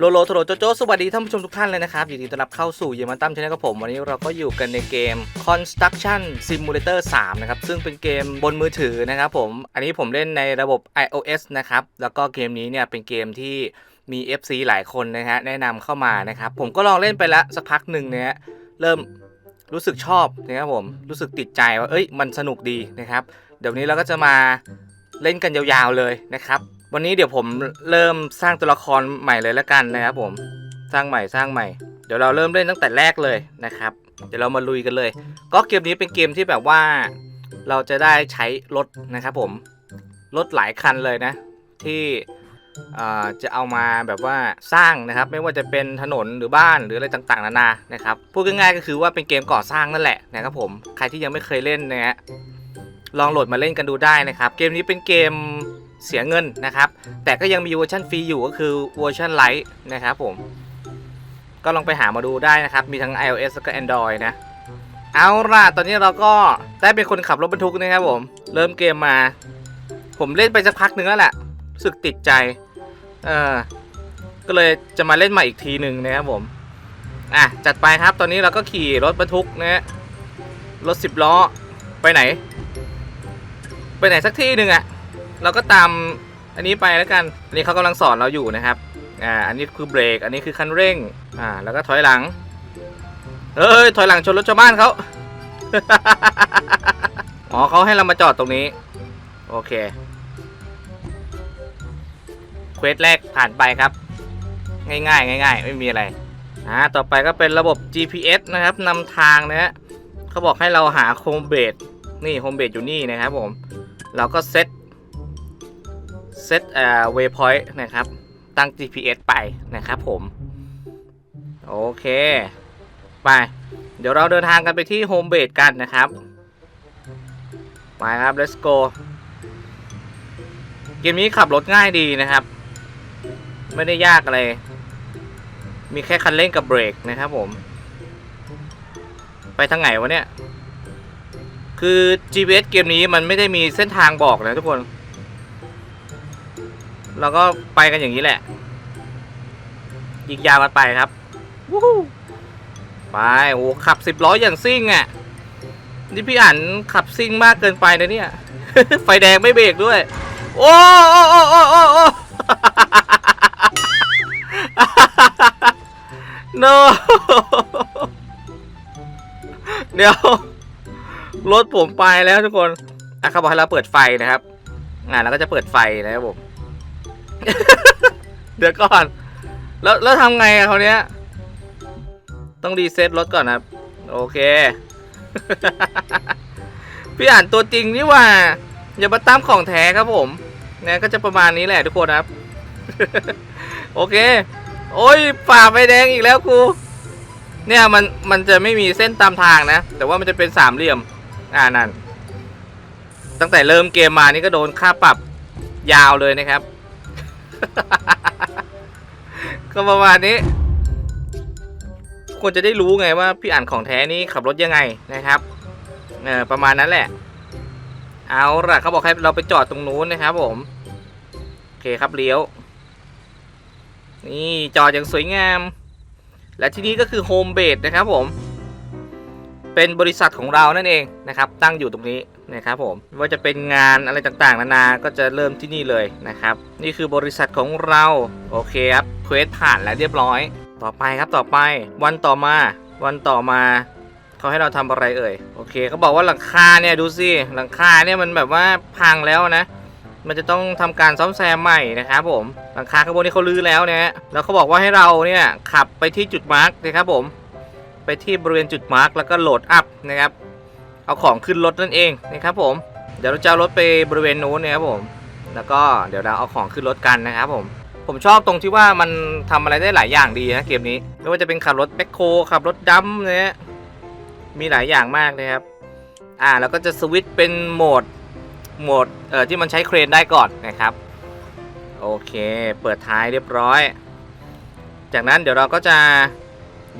โลโลโทโรโจโจสวัสดีท่านผู้ชมทุกท่านเลยนะครับยินดีต้อนรับเข้าสู่เยมันตั้มชาแนลกับผม วันนี้เราก็อยู่กันในเกม Construction Simulator 3 นะครับ ซึ่งเป็นเกมบนมือถือนะครับผม อันนี้ผมเล่นในระบบ iOS นะครับ แล้วก็เกมนี้เนี่ยเป็นเกมที่มี FC หลายคนนะฮะแนะนำเข้ามานะครับ ผมก็ลองเล่นไปแล้วสักพักหนึ่งเนี่ยเริ่มรู้สึกชอบนะครับผมรู้สึกติดใจว่าเอ้ยมันสนุกดีนะครับ เดี๋ยวนี้เราก็จะมาเล่นกันยาวๆเลยนะครับ วันนี้เดี๋ยวผมเริ่มสร้างตัวละครใหม่เลยละกันนะครับผมสร้างใหม่สร้างใหม่ เดี๋ยวเราเริ่มเล่นตั้งแต่แรกเลยนะครับ เดี๋ยวเรามาลุยกันเลย ก็เกมนี้เป็นเกมที่แบบว่า เราจะได้ใช้รถนะครับผมรถหลายคันเลยนะ ที่จะเอามาแบบว่าสร้างนะครับ ไม่ว่าจะเป็นถนนหรือบ้านหรืออะไรต่างๆนานานะครับพูดง่ายๆก็คือว่าเป็นเกมก่อสร้างนั่นแหละนะครับผมใครที่ยังไม่เคยเล่นนะฮะลองโหลดมาเล่นกันดูได้นะครับ เกมนี้เป็นเกม เสียเงินนะครับ แต่ก็ยังมีเวอร์ชันฟรีอยู่ก็คือเวอร์ชันไลท์นะครับผม ก็ลองไปหามาดูได้นะครับ มีทั้ง iOS แล้วก็ Android นะ เอาล่ะ ตอนนี้เราก็ได้เป็นคนขับรถบรรทุกนะครับผม เริ่มเกมมา ผมเล่นไปสักพักหนึ่งแล้วแหละรู้สึกติดใจ เออก็เลยจะมาเล่นใหม่อีกทีหนึ่งนะครับผม อะ จัดไปครับ ตอนนี้เราก็ขี่รถบรรทุกนะฮะรถสิบล้อ ไปไหน ไปไหนสักที่หนึ่งอะ เราก็ตามอันนี้ไปแล้วกัน อันนี้เขากำลังสอนเราอยู่นะครับ อ่า อันนี้คือเบรก อันนี้คือคันเร่ง อ่า แล้วก็ถอยหลังเฮ้ย ถอยหลังชนรถชาวบ้านเขาอ๋อเขาให้เรามาจอดตรงนี้ โอเค เควสแรกผ่านไปครับ ง่ายๆง่ายๆไม่มีอะไร อ่า ต่อไปก็เป็นระบบ GPS นะครับนำทางนะฮะเขาบอกให้เราหาโฮมเบสนี่โฮมเบสอยู่นี่นะครับผม เราก็เซต เซตเอ่อ waypoint นะครับ ตั้ง GPS ไปนะครับผม โอเค ไป เดี๋ยวเราเดินทางกันไปที่โฮมเบสกันนะครับไปครับ let's go เกมนี้ขับรถง่ายดีนะครับ ไม่ได้ยากอะไร มีแค่คันเร่งกับเบรกนะครับผม ไปทางไหนวะเนี่ย คือ GPS เกมนี้มันไม่ได้มีเส้นทางบอกนะทุกคน เราก็ไปกันอย่างนี้แหละยิงยาวกันไปครับวู้ฮู้ไปโอ้ขับสิบล้ออย่างซิ่งอะ นี่พี่อันขับซิ่งมากเกินไปนะเนี่ย ไฟแดงไม่เบรกด้วย โอ้โอ้โอ้โอ้โอ้โอ้ no เดี๋ยว รถผมไปแล้วทุกคนอะเขาบอกให้เราเปิดไฟนะครับงาเราก็จะเปิดไฟนะครับผม เดี๋ยวก่อน แล้วแล้วทำไงอะเขาวเนี้ย ต้องรีเซ็ตรถก่อนนะครับ โอเค พี่อ่านตัวจริงนี่ว่า อย่ามาตามของแท้ครับผมนะก็จะประมาณนี้แหละทุกคนครับ โอเค โอ้ยฝ่าไฟแดงอีกแล้วกู เนี่ยมันมันจะไม่มีเส้นตามทางนะ แต่ว่ามันจะเป็นสามเหลี่ยม อ่านั่นตั้งแต่เริ่มเกมมานี่ก็โดนค่าปรับยาวเลยนะครับ ก็ประมาณนี้ควรจะได้รู้ไงว่าพี่อ่านของแท้นี่ขับรถยังไงนะครับเออประมาณนั้นแหละ เอาล่ะเขาบอกให้เราไปจอดตรงนู้นนะครับ ผมโอเคครับเลี้ยว นี่จอดอย่างสวยงาม และที่นี่ก็คือโฮมเบสนะครับผม เป็นบริษัทของเรานั่นเองนะครับตั้งอยู่ตรงนี้นะครับผมว่าจะเป็นงานอะไรต่างๆ นานาก็จะเริ่มที่นี่เลยนะครับ นี่คือบริษัทของเราโอเคครับเควสผ่านแล้วเรียบร้อย ต่อไปครับต่อไปวันต่อมา วันต่อมาเขาให้เราทำอะไรเอ่ยโอเคเขาบอกว่าหลังคาเนี่ยดูสิหลังคาเนี่ยมันแบบว่าพังแล้วนะ มันจะต้องทำการซ่อมแซมใหม่นะครับผมหลังคาข้างบนนี่เขาลื้อแล้วนะฮะแล้วเขาบอกว่าให้เราเนี่ยขับไปที่จุดมาร์กนะครับผม ไปที่บริเวณจุดมาร์กแล้วก็โหลดอัพนะครับ เอาของขึ้นรถนั่นเองนะครับผม เดี๋ยวเราจะรถไปบริเวณนู้นนะครับผม แล้วก็เดี๋ยวเราเอาของขึ้นรถกันนะครับผม ผมชอบตรงที่ว่ามันทำอะไรได้หลายอย่างดีนะเกมนี้ ไม่ว่าจะเป็นขับรถแบ็คโคขับรถดัมนะฮะมีหลายอย่างมากเลยครับ อ่าแล้วก็จะสวิตช์เป็นโหมดโหมดเอ่อที่มันใช้เครนได้ก่อนนะครับ โอเค เปิดท้ายเรียบร้อย จากนั้นเดี๋ยวเราก็จะ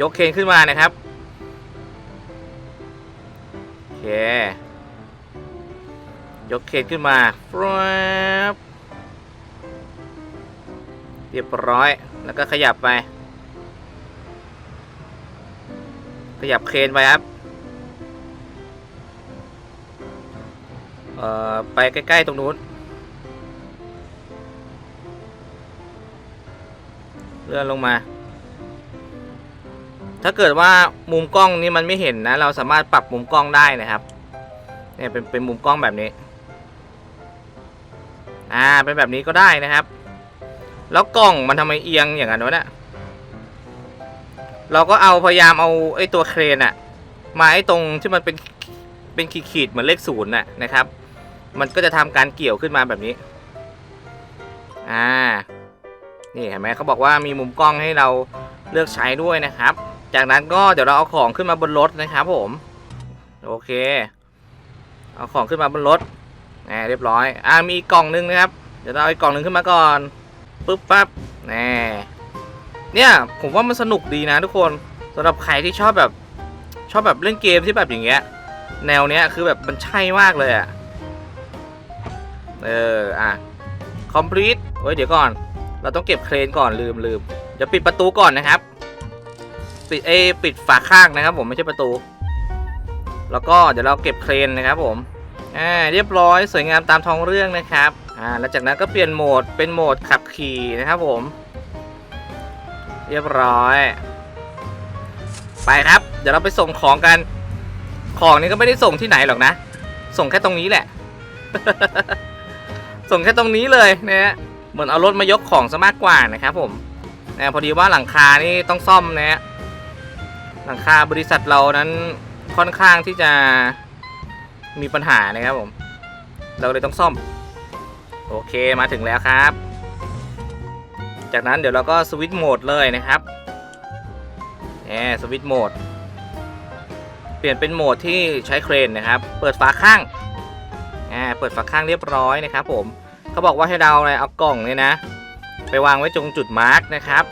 ยกเคนขึ้นมานะครับ โอเค ยกเคนขึ้นมาฟรับเรียบร้อย แล้วก็ขยับไป ขยับเคนไปครับ เอ่อ ไปใกล้ ๆ ตรงนู้น เลื่อนลงมา ถ้าเกิดว่ามุมกล้องนี้มันไม่เห็นนะ เราสามารถปรับมุมกล้องได้นะครับ เนี่ยเป็นเป็นมุมกล้องแบบนี้ อ่า เป็นแบบนี้ก็ได้นะครับ แล้วกล้องมันทำไมเอียงอย่างนั้นวะเนี่ย เราก็เอาพยายามเอาไอ้ตัวเครนอะมาไอ้ตรงที่มันเป็นเป็นขีดๆเหมือนเลขศูนย์น่ะนะครับ มันก็จะทำการเกี่ยวขึ้นมาแบบนี้ อ่า นี่เห็นไหมเขาบอกว่ามีมุมกล้องให้เราเลือกใช้ด้วยนะครับ จากนั้นก็เดี๋ยวเราเอาของขึ้นมาบนรถนะครับผม โอเค เอาของขึ้นมาบนรถแหมเรียบร้อย อ่ามีกล่องนึงนะครับ เดี๋ยวเราเอาอีกกล่องนึงขึ้นมาก่อนปึ๊บปั๊บแหน่เนี่ยผมว่ามันสนุกดีนะทุกคนสำหรับใครที่ชอบแบบชอบแบบเล่นเกมที่แบบอย่างเงี้ย แนวเนี้ยคือแบบมันใช่มากเลยอะเอออะ complete เฮ้ยเดี๋ยวก่อน เราต้องเก็บเครนก่อนลืมลืมเดี๋ยวปิดประตูก่อนนะครับ ปิดเอปิดฝาข้างนะครับผมไม่ใช่ประตู แล้วก็เดี๋ยวเราเก็บเครนนะครับผมอ่าเรียบร้อยสวยงามตามท้องเรื่องนะครับอ่าแล้วจากนั้นก็เปลี่ยนโหมดเป็นโหมดขับขี่นะครับผม เรียบร้อย ไปครับ เดี๋ยวเราไปส่งของกัน ของนี้ก็ไม่ได้ส่งที่ไหนหรอกนะ ส่งแค่ตรงนี้แหละ ส่งแค่ตรงนี้เลยนะฮะเหมือนเอารถมายกของซะมากกว่านะครับผมนะพอดีว่าหลังคานี่ต้องซ่อมนะฮะ หลังคาบริษัทเรานั้นค่อนข้างที่จะมีปัญหานะครับผม เราเลยต้องซ่อม โอเคมาถึงแล้วครับ จากนั้นเดี๋ยวเราก็สวิตช์โหมดเลยนะครับแหมสวิตช์โหมด เปลี่ยนเป็นโหมดที่ใช้เครนนะครับ เปิดฝาข้างอ่าเปิดฝาข้างเรียบร้อยนะครับผมเขาบอกว่าให้เราเนี่ยเอากล่องเนี่ยนะ ไปวางไว้ตรงจุดมาร์กนะครับ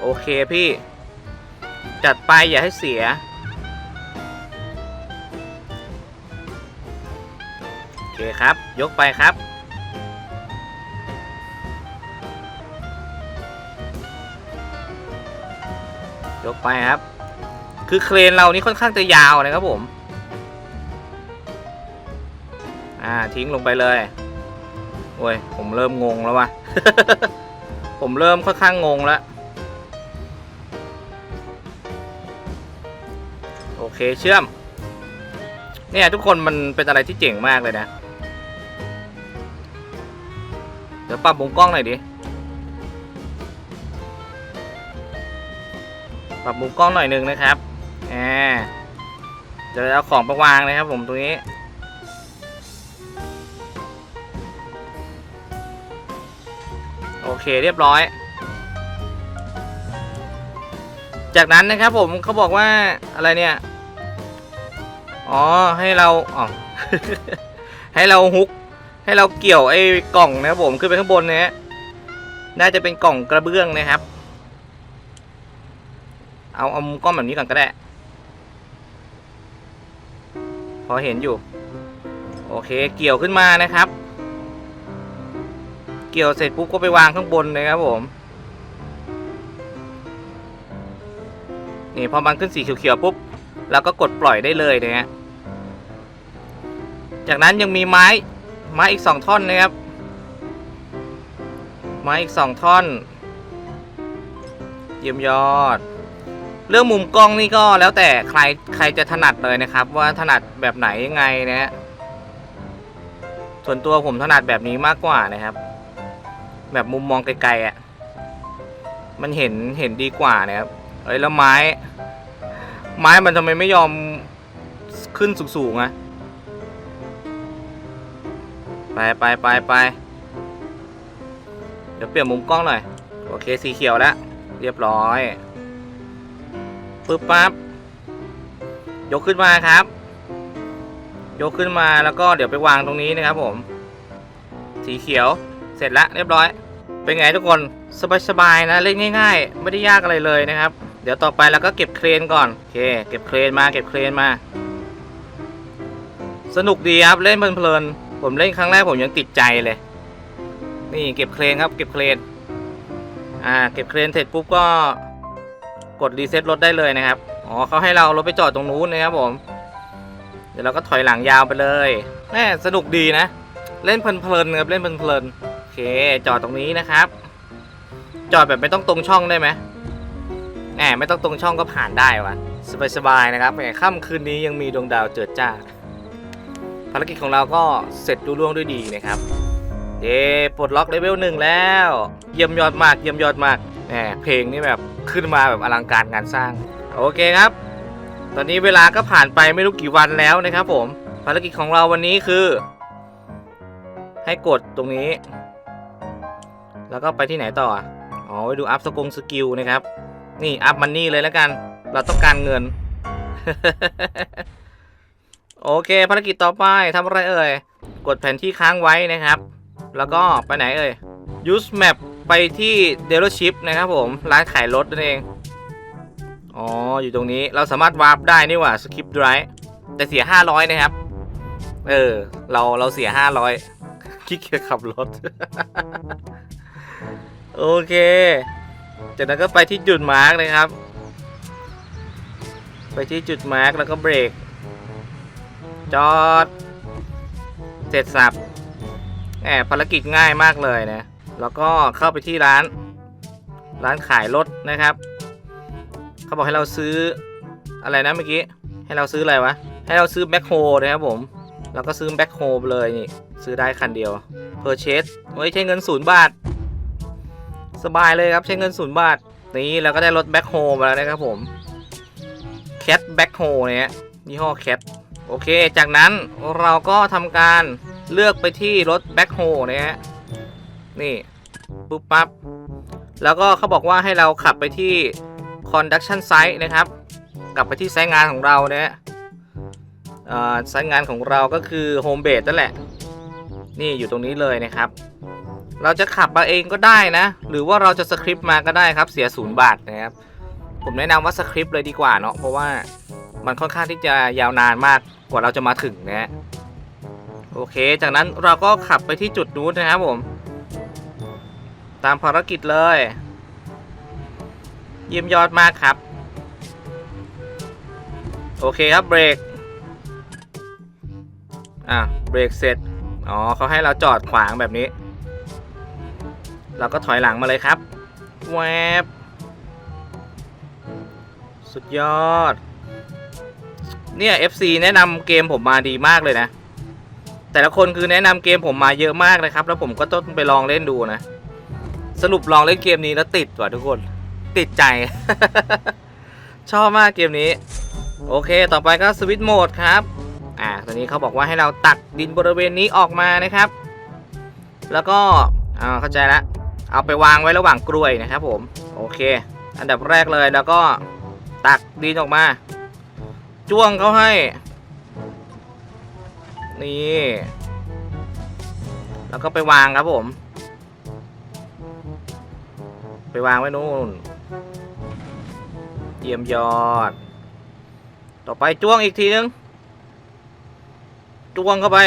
โอเคพี่ จัดไปอย่าให้เสีย โอเคครับ ยกไปครับ ยกไปครับ คือเครนเรานี่ค่อนข้างจะยาวนะครับผม อ่า ทิ้งลงไปเลย โอ้ย ผมเริ่มงงแล้ววะ ผมเริ่มค่อนข้างงงแล้ว เคเชื่อม เนี่ยทุกคนมันเป็นอะไรที่เจ๋งมากเลยนะ เดี๋ยวปรับมุมกล้องหน่อยดิ ปรับมุมกล้องหน่อยหนึ่งนะครับแอาเดี๋ยวเอาของไปวางนะครับผมตรงนี้โอเคเรียบร้อย จากนั้นนะครับผมเขาบอกว่าอะไรเนี่ย อ๋อให้เราอ๋อให้เราฮุก ให้เราเกี่ยวไอ้กล่องนะครับผมขึ้นไปข้างบนเนี้ยน่าจะเป็นกล่องกระเบื้องนะครับ เอาเอามุมกล้องแบบนี้ก่อนก็ได้ พอเห็นอยู่ โอเคเกี่ยวขึ้นมานะครับ เกี่ยวเสร็จปุ๊บก็ไปวางข้างบนเลยครับผม นี่พอมันขึ้นสีเขียวๆปุ๊บเราก็กดปล่อยได้เลยนะฮะ จากนั้นยังมีไม้ไม้อีกสองท่อนนะครับ ไม้อีกสองท่อน เยี่ยมยอด เรื่องมุมกล้องนี่ก็แล้วแต่ใครใครจะถนัดเลยนะครับ ว่าถนัดแบบไหนยังไงนะฮะส่วนตัวผมถนัดแบบนี้มากกว่านะครับ แบบมุมมองไกลๆอะ่ะมันเห็นเห็นดีกว่านะครับเอ้ยแล้วไม้ ไม้มันทำไมไม่ยอมขึ้นสูงๆอะ ไปไปไปไปเดี๋ยวเปลี่ยนมุมกล้องหน่อย โอเคสีเขียวแล้ว เรียบร้อยปึ๊บปั๊บยกขึ้นมาครับ ยกขึ้นมาแล้วก็เดี๋ยวไปวางตรงนี้นะครับผม สีเขียวเสร็จแล้วเรียบร้อย เป็นไงทุกคนสบายๆนะเล่นง่าย ๆ ไม่ได้ยากอะไรเลยนะครับ เดี๋ยวต่อไปเราก็เก็บเครนก่อนโอเค เก็บเครนมาเก็บเครนมา สนุกดีครับเล่นเพลินๆ ผมเล่นครั้งแรกผมยังติดใจเลย นี่เก็บเครนครับ เก็บเครน อ่า เก็บเครนเสร็จปุ๊บก็กดรีเซ็ตรถได้เลยนะครับ อ๋อเขาให้เราเอารถไปจอดตรงนู้นนะครับผม เดี๋ยวเราก็ถอยหลังยาวไปเลยแม่สนุกดีนะ เล่นเพลินๆครับเล่นเพลินๆโอเค จอดตรงนี้นะครับ จอดแบบไม่ต้องตรงช่องได้ไหมแหมไม่ต้องตรงช่องก็ผ่านได้วะสบายๆนะครับแหมค่ำคืนนี้ยังมีดวงดาวเจิดจ้า ภารกิจของเราก็เสร็จรุ่ล่วงด้วยดีนะครับเย้ปลดล็อกเลเวลหนึ่งแล้ว เยี่ยมยอดมากเยี่ยมยอดมากแหมเพลงนี่แบบขึ้นมาแบบอลังการงานสร้าง โอเคครับ ตอนนี้เวลาก็ผ่านไปไม่รู้กี่วันแล้วนะครับผม ภารกิจของเราวันนี้คือ ให้กดตรงนี้ แล้วก็ไปที่ไหนต่ออ๋อไปดูอัพสกงสกิลนะครับ นี่อัพมันนี่เลยแล้วกัน เราต้องการเงิน โอเค ภารกิจต่อไปทำอะไรเอ่ย กดแผนที่ค้างไว้นะครับ แล้วก็ไปไหนเอ่ย use map ไปที่ dealership นะครับผม ร้านขายรถนั่นเอง อ๋อ อยู่ตรงนี้เราสามารถวาร์ปได้นี่หว่า skip drive แต่เสีย 500 นะครับ เออ เราเราเสีย 500ขี้เกียจขับรถ โอเค จากนั้นก็ไปที่จุดมาร์กเลยครับ ไปที่จุดมาร์กแล้วก็เบรก จอด เสร็จสับแอบภารกิจง่ายมากเลยนะ แล้วก็เข้าไปที่ร้าน ร้านขายรถนะครับ เขาบอกให้เราซื้ออะไรนะเมื่อกี้ ให้เราซื้ออะไรวะ ให้เราซื้อแบ็คโฮนะครับผม แล้วก็ซื้อแบ็คโฮเลยนี่ ซื้อได้คันเดียว Purchase เฮ้ยใช้เงินศูนย์บาท สบายเลยครับใช้เงินศูนย์บาท นี่เราก็ได้รถแบ็คโฮมาแล้วนะครับผม Cat แบ็คโฮเนี่ยยี่ห้อ Cat โอเค จากนั้นเราก็ทำการเลือกไปที่รถแบ็คโฮนะฮะ นี่ ปุ๊บปั๊บ แล้วก็เขาบอกว่าให้เราขับไปที่ conduction site นะครับ กลับไปที่ไซต์งานของเรานะฮะไซต์งานของเราก็คือ home base นั่นแหละ นี่อยู่ตรงนี้เลยนะครับ เราจะขับมาเองก็ได้นะ หรือว่าเราจะสคริปต์มาก็ได้ครับ เสียศูนย์บาทนะครับ ผมแนะนำว่าสคริปต์เลยดีกว่าเนาะ เพราะว่า มันค่อนข้างที่จะยาวนานมากกว่าเราจะมาถึงนะฮะโอเค จากนั้นเราก็ขับไปที่จุดนู้นนะครับผม ตามภารกิจเลยเยี่ยมยอดมากครับ โอเคครับเบรกอะเบรกเสร็จอ๋อเขาให้เราจอดขวางแบบนี้ เราก็ถอยหลังมาเลยครับแวบสุดยอด เนี่ย FC แนะนำเกมผมมาดีมากเลยนะ แต่ละคนคือแนะนำเกมผมมาเยอะมากนะครับ แล้วผมก็ต้องไปลองเล่นดูนะ สรุปลองเล่นเกมนี้แล้วติดว่ะทุกคน ติดใจ ชอบมากเกมนี้ โอเค ต่อไปก็สวิตช์โหมดครับ อ่า ตอนนี้เขาบอกว่าให้เราตักดินบริเวณนี้ออกมานะครับ แล้วก็อ่าเข้าใจละ เอาไปวางไว้ระหว่างกลวยนะครับผม โอเค อันดับแรกเลยแล้วก็ตักดินออกมา จ้วงเขาให้ นี่ แล้วก็ไปวางครับผม ไปวางไว้นู่น เยี่ยมยอด ต่อไปจ้วงอีกทีนึง จ้วงเข้าไป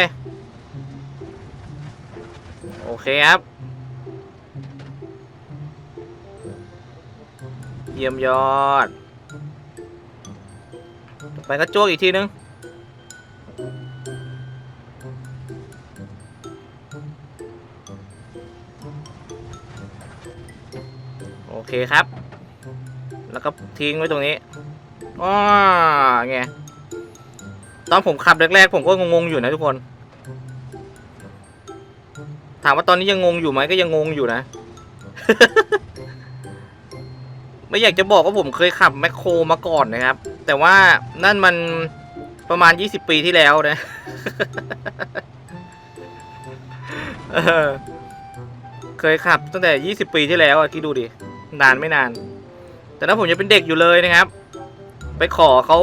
โอเคครับ เยี่ยมยอด ไปก็จ้วงอีกทีนึง โอเคครับ แล้วก็ทิ้งไว้ตรงนี้อ้อไงตอนผมขับแรกๆผมก็งงๆอยู่นะทุกคน ถามว่าตอนนี้ยังงงอยู่ไหมก็ยังงงอยู่นะ ไม่อยากจะบอกว่าผมเคยขับแมคโครมาก่อนนะครับ แต่ว่านั่นมันประมาณ 20 ปีที่แล้วนะ เคยขับตั้งแต่ 20 ปีที่แล้วอะคิดดูดิ นานไม่นาน แต่นั้นผมยังเป็นเด็กอยู่เลยนะครับ ไปขอเขา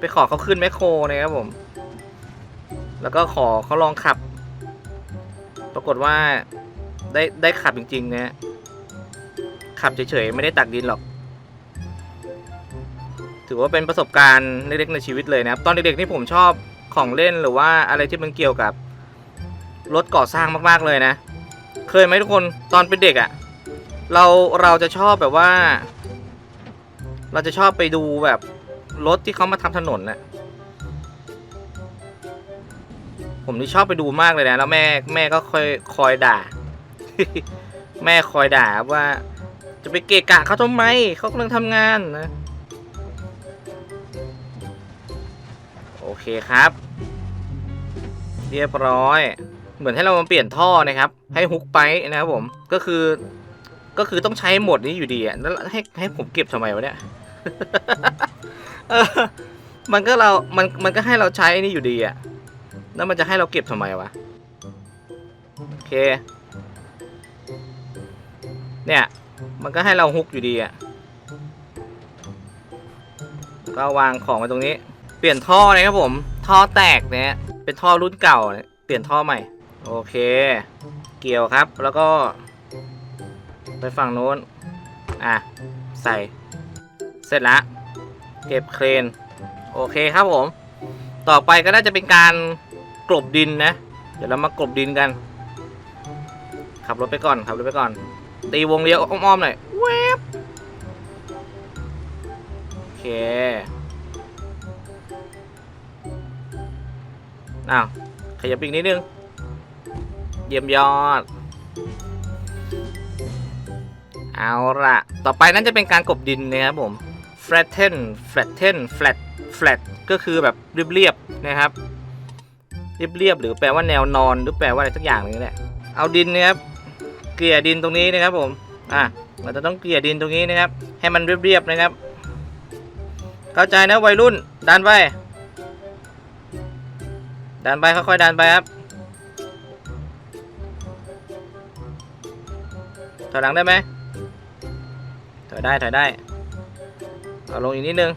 ไปขอเขาขึ้นแมคโครนะครับผม แล้วก็ขอเขาลองขับ ปรากฏว่าได้ได้ขับจริงๆนะขับเฉยๆ ไม่ได้ตักดินหรอก ถือว่าเป็นประสบการณ์เล็กๆในชีวิตเลยนะครับ ตอนเด็กๆนี่ผมชอบของเล่นหรือว่าอะไรที่มันเกี่ยวกับรถก่อสร้างมากๆเลยนะ เคยไหมทุกคนตอนเป็นเด็กอะ่ะเราเราจะชอบแบบว่า เราจะชอบไปดูแบบรถที่เขามาทำถนนน่ะผมนี่ชอบไปดูมากเลยนะ แล้วแม่แม่ก็คอยคอยด่า แม่คอยด่าว่า จะไปเกะกะเขาทำไมเขากำลังทำงานนะ โอเคครับ เรียบร้อย เหมือนให้เรามาเปลี่ยนท่อนะครับ ให้ฮุกไปนะครับผมก็คือ ก็คือต้องใช้หมดนี้อยู่ดีอะแล้วให้ให้ผมเก็บทำไมวะเนี่ยมันก็เรา มันมันก็ให้เราใช้นี่อยู่ดีอะแล้วมันจะให้เราเก็บทำไมวะโอเค เนี่ย มันก็ให้เราฮุกอยู่ดีอะก็วางของไว้ตรงนี้ เปลี่ยนท่อนะครับผม ท่อแตกเนี่ยเป็นท่อรุ่นเก่าเนี่ยเปลี่ยนท่อใหม่ โอเค เกี่ยวครับ แล้วก็ ไปฝั่งโน้น อะ ใส่ เสร็จละ เก็บเครน โอเคครับผม ต่อไปก็น่าจะเป็นการกลบดินนะ เดี๋ยวเรามากลบดินกัน ขับรถไปก่อน ขับรถไปก่อน ตีวงเลี้ยวอ้อมๆหน่อย เวบโอเค อ้าวขยับอีกนิดนึง เยี่ยมยอด เอาละต่อไปนั่นจะเป็นการกบดินนะครับผม flatten flatten flat flat ก็คือแบบเรียบๆนะครับ เรียบๆหรือแปลว่าแนวนอนหรือแปลว่าอะไรสักอย่างนึงแหละเอาดินนะครับ เกลี่ยดินตรงนี้นะครับผมอะเราจะต้องเกลี่ยดินตรงนี้นะครับ ให้มันเรียบๆนะครับ เข้าใจนะวัยรุ่นดันไป ดันไปค่อยๆดันไปครับถอยหลังได้ไหมถอยได้ถอยได้เอาลงอีกนิดนึง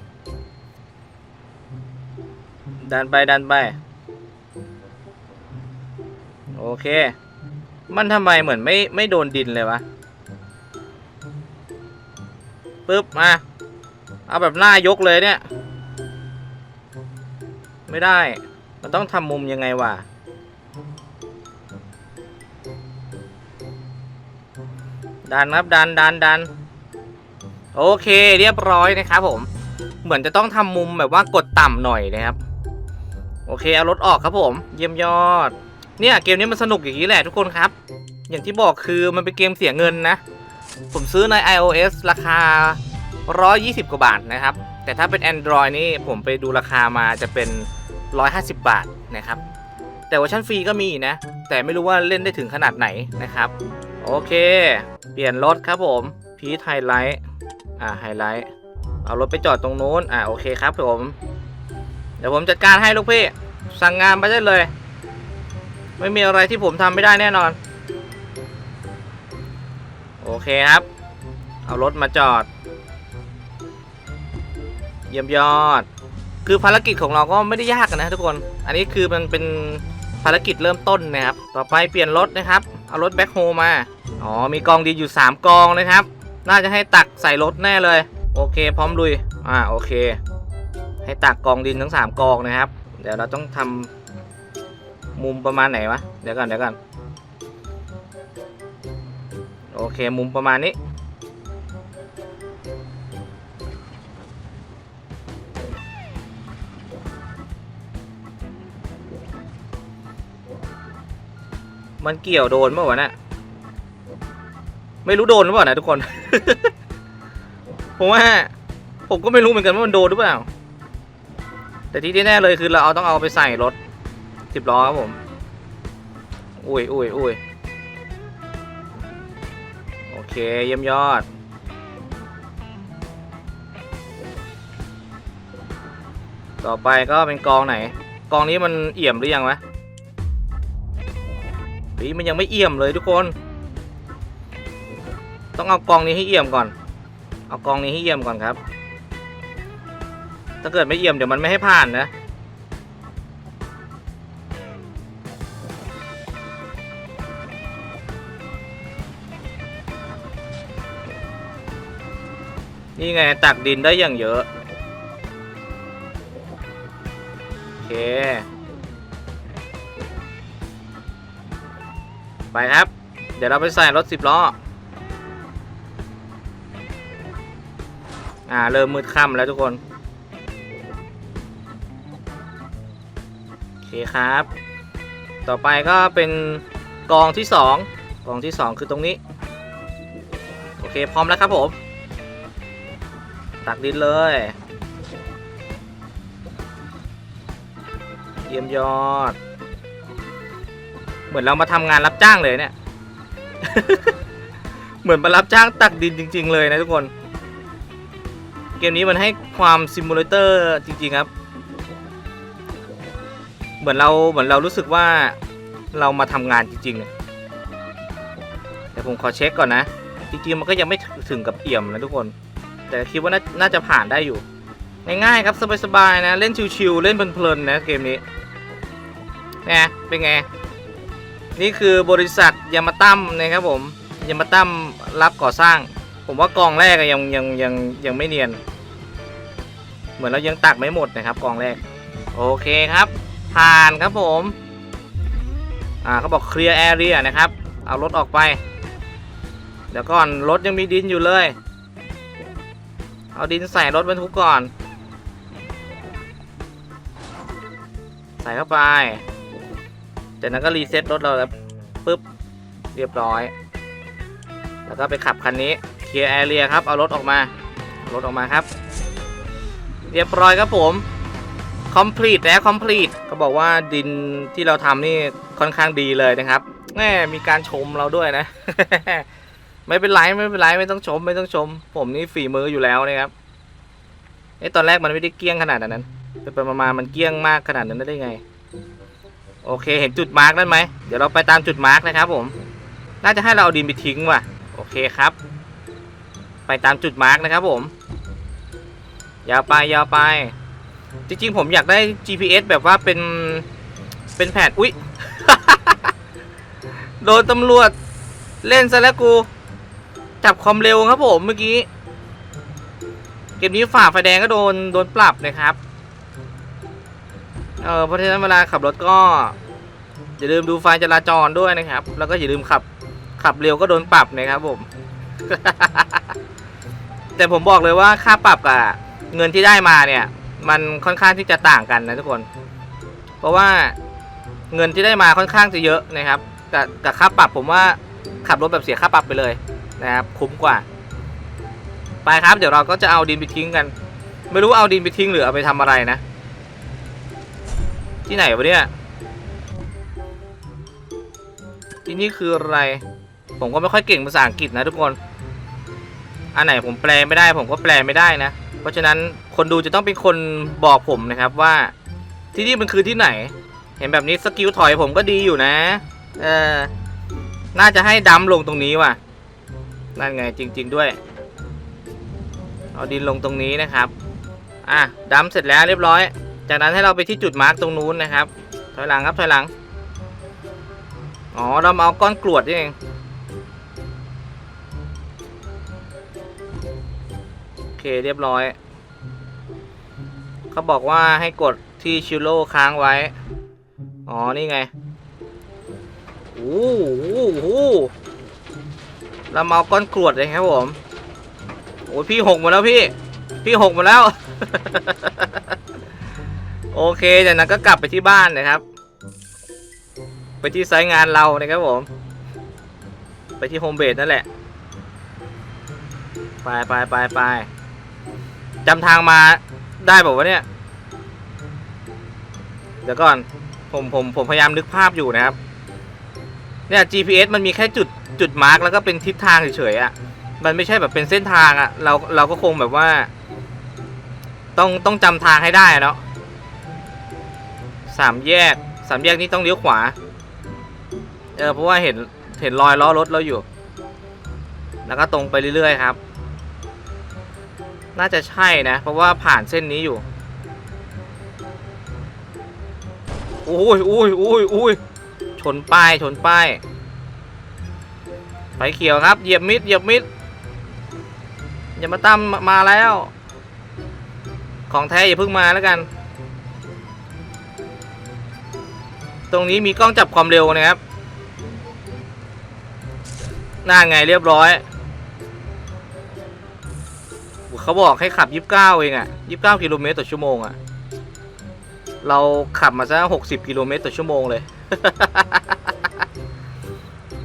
ดันไปดันไปโอเค มันทำไมเหมือนไม่ไม่โดนดินเลยวะปึ๊บมาเอาแบบหน้ายกเลยเนี่ย ไม่ได้ มันต้องทำมุมยังไงวะดันครับดันดันดันโอเคเรียบร้อยนะครับผม เหมือนจะต้องทำมุมแบบว่ากดต่ำหน่อยนะครับ โอเคเอารถออกครับผม เยี่ยมยอด เนี่ยเกมนี้มันสนุกอย่างนี้แหละทุกคนครับ อย่างที่บอกคือมันเป็นเกมเสียเงินนะ ผมซื้อใน iOS ราคา 120 กว่าบาทนะครับ แต่ถ้าเป็น Android นี่ผมไปดูราคามาจะเป็น 150 บาทนะครับ แต่เวอร์ชันฟรีก็มีนะ แต่ไม่รู้ว่าเล่นได้ถึงขนาดไหนนะครับ โอเค เปลี่ยนรถครับผมพีทไฮไลท์อ่าไฮไลท์เอารถไปจอดตรงนู้นอ่าโอเคครับผม เดี๋ยวผมจัดการให้ลูกพี่ สั่งงานไปได้เลย ไม่มีอะไรที่ผมทำไม่ได้แน่นอน โอเคครับ เอารถมาจอด เยี่ยมยอด คือภารกิจของเราก็ไม่ได้ยากนะทุกคน อันนี้คือมันเป็นภารกิจเริ่มต้นนะครับ ต่อไปเปลี่ยนรถนะครับ เอารถแบ็คโฮมา อ๋อ มีกองดินอยู่ 3 กองนะครับ น่าจะให้ตักใส่รถแน่เลย โอเค พร้อมลุย อ่า โอเค ให้ตักกองดินทั้ง 3 กองนะครับ เดี๋ยวเราต้องทำมุมประมาณไหนวะ เดี๋ยวก่อนเดี๋ยวก่อน โอเค มุมประมาณนี้ มันเกี่ยวโดนเมื่อวะน่ะไม่รู้โดนหรือเปล่านะทุกคน ผมว่า ผมก็ไม่รู้เหมือนกันว่ามันโดนหรือเปล่า แต่ที่แน่เลยคือเราเอาต้องเอาไปใส่รถสิบล้อครับผม อุ้ยอุ้ยอุ้ยโอเคเยี่ยมยอด ต่อไปก็เป็นกองไหน กองนี้มันเอี่ยมหรือยังวะ ฮ้ยมันยังไม่เอี่ยมเลยทุกคน ต้องเอากองนี้ให้เอี่ยมก่อน เอากองนี้ให้เอี่ยมก่อนครับ ถ้าเกิดไม่เอี่ยมเดี๋ยวมันไม่ให้ผ่านนะนี่ไงตักดินได้อย่างเยอะ โอเค ไปครับ เดี๋ยวเราไปใส่รถสิบล้อ อ่า เริ่มมืดค่ำแล้วทุกคน โอเคครับ ต่อไปก็เป็นกองที่สองกองที่สองคือตรงนี้ โอเค พร้อมแล้วครับผม ตักดินเลยเยี่ยมยอด เหมือนเรามาทำงานรับจ้างเลยเนี่ย เหมือนมารับจ้างตักดินจริง ๆ เลยนะทุกคน เกมนี้มันให้ความซิมูเลเตอร์จริง ๆ ครับ เหมือนเราเหมือนเรารู้สึกว่าเรามาทำงานจริงๆเนี่ยแต่ผมขอเช็คก่อนนะ จริง ๆ มันก็ยังไม่ถึงกับเอี่ยมนะทุกคน แต่คิดว่านาน่าจะผ่านได้อยู่ ง่ายๆครับสบายๆนะ เล่นชิวๆเล่นเพลินๆนะเกมนี้ไงเป็นไง นี่คือบริษัทยามาตั้มนะครับผมยามาตั้มรับก่อสร้าง ผมว่ากองแรกยังยังยังยังไม่เนียน เหมือนเรายังตักไม่หมดนะครับกองแรก โอเคครับ ผ่านครับผมอ่าเขาบอกเคลียร์แอเรียนะครับ เอารถออกไปเดี๋ยวก่อนรถยังมีดินอยู่เลย เอาดินใส่รถบรรทุกก่อน ใส่เข้าไป จากนั้นก็รีเซ็ตรถเราแล้วปุ๊บเรียบร้อย แล้วก็ไปขับคันนี้เคลียร์แอเรียครับ เอารถออกมารถออกมาครับ เรียบร้อยครับผม complete แล้ว complete เขาบอกว่าดินที่เราทำนี่ค่อนข้างดีเลยนะครับแม่มีการชมเราด้วยนะ ไม่เป็นไรไม่เป็นไรไม่ต้องชม ไม่ต้องชม ผมนี่ฝีมืออยู่แล้วนะครับไอ้ตอนแรกมันไม่ได้เกี้ยงขนาดนั้น แต่ไปมาๆมันเกี้ยงมากขนาดนั้นได้ไง โอเคเห็นจุดมาร์กนั่นไหมเดี๋ยวเราไปตามจุดมาร์กนะครับผมน่าจะให้เราเอาดินไปทิ้งว่ะโอเคครับ ไปตามจุดมาร์กนะครับผมยาวไปยาวไป จริงๆ ผมอยากได้ GPS แบบว่าเป็นเป็นแผนอุ๊ยโดนตำรวจเล่นซะแล้วกู จับความเร็วครับผมเมื่อกี้ เกมนี้ฝ่าไฟแดงก็โดนโดนปรับนะครับ เออเพราะฉะนั้นเวลาขับรถก็อย่าลืมดูไฟจราจรด้วยนะครับ แล้วก็อย่าลืมขับขับเร็วก็โดนปรับนะครับผม แต่ผมบอกเลยว่าค่าปรับกับเงินที่ได้มาเนี่ย มันค่อนข้างที่จะต่างกันนะทุกคน เพราะว่าเงินที่ได้มาค่อนข้างจะเยอะนะครับกับกับค่าปรับผมว่าขับรถแบบเสียค่าปรับไปเลยนะครับ คุ้มกว่า ไปครับ เดี๋ยวเราก็จะเอาดินไปทิ้งกัน ไม่รู้เอาดินไปทิ้งหรือเอาไปทำอะไรนะ ที่ไหนวะเนี่ย ที่นี่คืออะไร ผมก็ไม่ค่อยเก่งภาษาอังกฤษนะทุกคน อันไหนผมแปลไม่ได้ ผมก็แปลไม่ได้นะ เพราะฉะนั้นคนดูจะต้องเป็นคนบอกผมนะครับว่า ที่นี่มันคือที่ไหน เห็นแบบนี้สกิลถอยผมก็ดีอยู่นะ เออ น่าจะให้ดัมลงตรงนี้ว่ะ นั่นไงจริง ๆด้วย เอาดินลงตรงนี้นะครับ อะดัมเสร็จแล้วเรียบร้อย จากนั้นให้เราไปที่จุดมาร์กตรงนู้นนะครับ ถอยหลังครับถอยหลัง อ๋อ เราาเอาก้อนกรวดนี่เอง โอเคเรียบร้อย เขาบอกว่าให้กดที่ชิลโลค้างไว้ อ๋อ นี่ไงโอ้โหเรามาเอาก้อนกรวดเลยครับผม โอ้ยพี่หกหมดแล้วพี่ พี่หกหมดแล้ว โอเคจากนั้นก็กลับไปที่บ้านนะครับ ไปที่ไซต์งานเรานะครับผม ไปที่โฮมเบสนั่นแหละ ไปไปไปไปจำทางมาได้บอกว่าวะเนี่ย เดี๋ยวก่อนผมผมผมพยายามนึกภาพอยู่นะครับ เนี่ย GPS มันมีแค่จุดจุดมาร์กแล้วก็เป็นทิศทางเฉยๆอะ่ะ มันไม่ใช่แบบเป็นเส้นทางอะ่ะ เราเราก็คงแบบว่า ต้องต้องจำทางให้ได้เนาะ สามแยกสามแยกนี้ต้องเลี้ยวขวา เออเพราะว่าเห็นเห็นรอยล้อรถเราอยู่ แล้วก็ตรงไปเรื่อยๆครับ น่าจะใช่นะ เพราะว่าผ่านเส้นนี้อยู่อุ้ยอุ้ยอุ้ยอุ้ยชนป้ายชนป้ายไฟเขียวครับเหยียบมิดเหยียบมิดอย่ามาตั้มมาแล้ว ของแท้อย่าเพิ่งมาแล้วกัน ตรงนี้มีกล้องจับความเร็วนะครับน่าไงเรียบร้อย เขาบอกให้ขับ 29 เองอะ29 กิโลเมตรต่อชั่วโมงอะเราขับมาซะ 60 กิโลเมตรต่อชั่วโมงเลย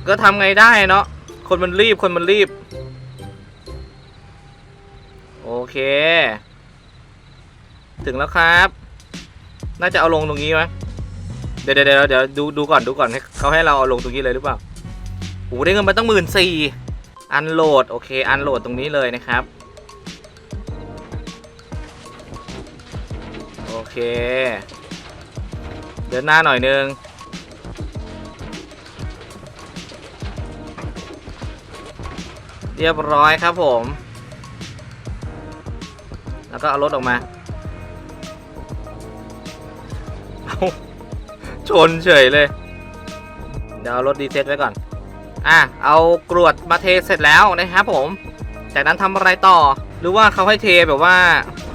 ก็ทำไงได้เนาะ คนมันรีบ คนมันรีบ โอเค ถึงแล้วครับ น่าจะเอาลงตรงนี้ไหม เดี๋ยวเดี๋ยวเดี๋ยวดูดูก่อนดูก่อนให้เขาให้เราเอาลงตรงนี้เลยหรือเปล่าโอ้ได้เงินมาตั้งหมื่นสี่อันโหลดโอเคอันโหลดตรงนี้เลยนะครับโอเค เดินหน้าหน่อยนึงเรียบร้อยครับผม แล้วก็เอารถออกมา เอา ชนเฉยเลย เดี๋ยวรถดีเซ็ตไว้ก่อน อะ เอากรวดมาเทเสร็จแล้วนะครับผม จากนั้นทำอะไรต่อ หรือว่าเขาให้เทแบบว่า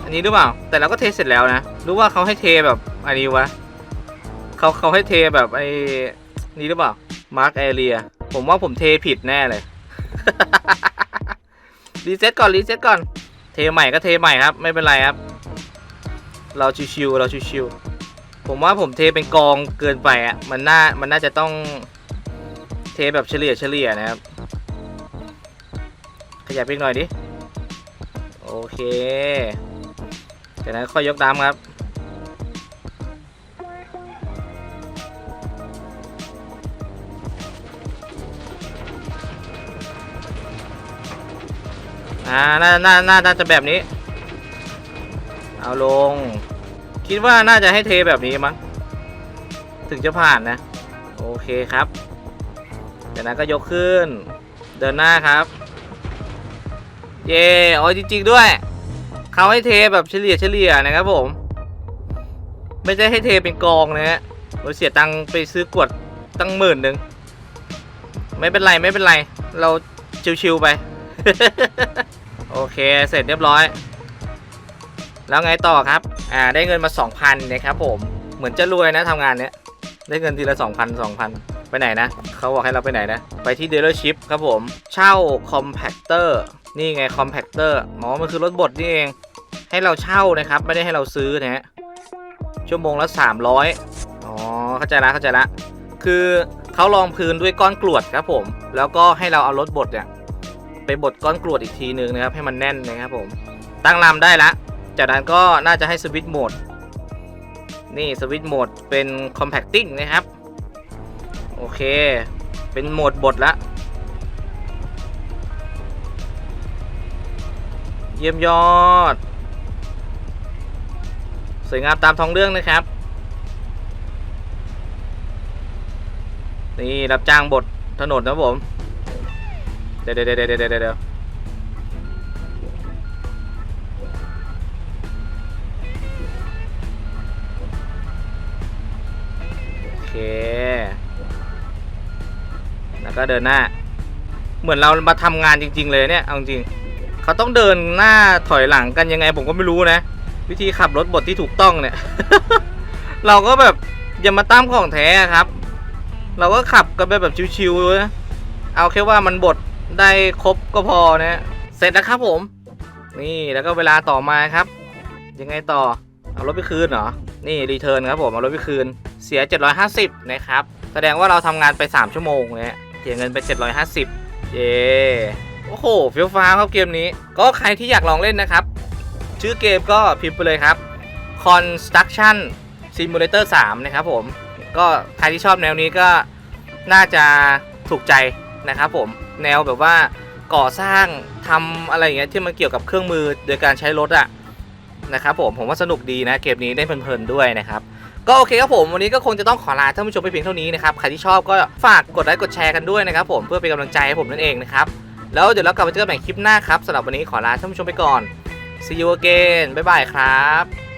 อันนี้หรือเปล่า แต่เราก็เทเสร็จแล้วนะ หรือว่าเขาให้เทแบบอันนี้วะเขาเขาให้เทแบบไอ้นี่หรือเปล่า มาร์กแอเรีย ผมว่าผมเทผิดแน่เลยรีเซ็ตก่อนรีเซ็ตก่อน เทใหม่ก็เทใหม่ครับ ไม่เป็นไรครับ เราชิวๆเราชิวๆ ผมว่าผมเทเป็นกองเกินไปอะ มันน่า มันน่าจะต้องเทแบบเฉลี่ยเฉลี่ยนะครับ ขยับอีกหน่อยดิ โอเคจากนั้นค่อยยกดำครับ อ่า น่า น่า น่าจะแบบนี้ เอาลง คิดว่าน่าจะให้เทแบบนี้มั้ง ถึงจะผ่านนะ โอเคครับ จากนั้นก็ยกขึ้น เดินหน้าครับ เย่อ๋อจริง ๆ ด้วย เขาให้เทแบบเฉลี่ยเฉลี่ยนะครับผม ไม่ใช่ให้เทเป็นกองนะฮะเราเสียตังค์ไปซื้อกวดตั้งหมื่นหนึ่ง ไม่เป็นไรไม่เป็นไร เราชิวๆไป โอเคเสร็จเรียบร้อย แล้วไงต่อครับ อ่าได้เงินมา 2,000นะครับผมเหมือนจะรวยนะทำงานเนี้ยได้เงินทีละ 2,000 2,000 ไปไหนนะ เขาบอกให้เราไปไหนนะ ไปที่ dealership ครับผม เช่า compactor นี่ไง compactor อ๋อ มันคือรถบดนี่เอง ให้เราเช่านะครับ ไม่ได้ให้เราซื้อนะฮะชั่วโมงละ 300 อ๋อ เข้าใจละเข้าใจละ คือเขาลองพื้นด้วยก้อนกรวดครับผม แล้วก็ให้เราเอารถบดเนี่ยไปบดก้อนกรวดอีกทีนึงนะครับ ให้มันแน่นนะครับผม ตั้งลำได้ละ จากนั้นก็น่าจะให้สวิตช์โหมด นี่สวิตช์โหมดเป็น compacting นะครับ โอเค เป็นโหมดบดละเยี่ยมยอด สวยงามตามท้องเรื่องนะครับ นี่รับจ้างบดถนนนะผม เดี๋ยวเดี๋ยวเดี๋ยวเดี๋ยว แล้วก็เดินหน้า เหมือนเรามาทำงานจริง ๆ เลยเนี่ย เอาจริง เขาต้องเดินหน้าถอยหลังกันยังไงผมก็ไม่รู้นะ วิธีขับรถบดที่ถูกต้องเนี่ย เราก็แบบอย่ามาตั้มของแท้ครับ เราก็ขับกันไปแบบชิวๆนะเอาแค่ว่ามันบดได้ครบก็พอนะ เสร็จแล้วครับผม นี่แล้วก็เวลาต่อมาครับ ยังไงต่อ เอารถไปคืนเหรอ นี่รีเทิร์นครับผมเอารถไปคืน เสีย 750 นะครับ แสดงว่าเราทำงานไป 3 ชั่วโมงเนี่ยเสียเงินไป 750 เย้โอ้โหฟี้ยวฟ้าครับเกมนี้ ก็ใครที่อยากลองเล่นนะครับ ชื่อเกมก็พิมพ์ไปเลยครับ Construction Simulator 3 นะครับผม ก็ใครที่ชอบแนวนี้ก็น่าจะถูกใจนะครับผม แนวแบบว่าก่อสร้างทำอะไรอย่างเงี้ยที่มันเกี่ยวกับเครื่องมือโดยการใช้รถอะ นะครับผมผมว่าสนุกดีนะเกมนี้ได้เพลินๆด้วยนะครับก็โอเคครับผมวันนี้ก็คงจะต้องขอลาท่านผู้ชมไปเพียงเท่านี้นะครับใครที่ชอบก็ฝากกดไลค์กดแชร์กันด้วยนะครับผมเพื่อเป็นกำลังใจให้ผมนั่นเองนะครับแล้วเดี๋ยวเรากลับมาเจอกันใหม่คลิปหน้าครับสำหรับวันนี้ขอลาท่านผู้ชมไปก่อน see you again บ๊ายบายครับ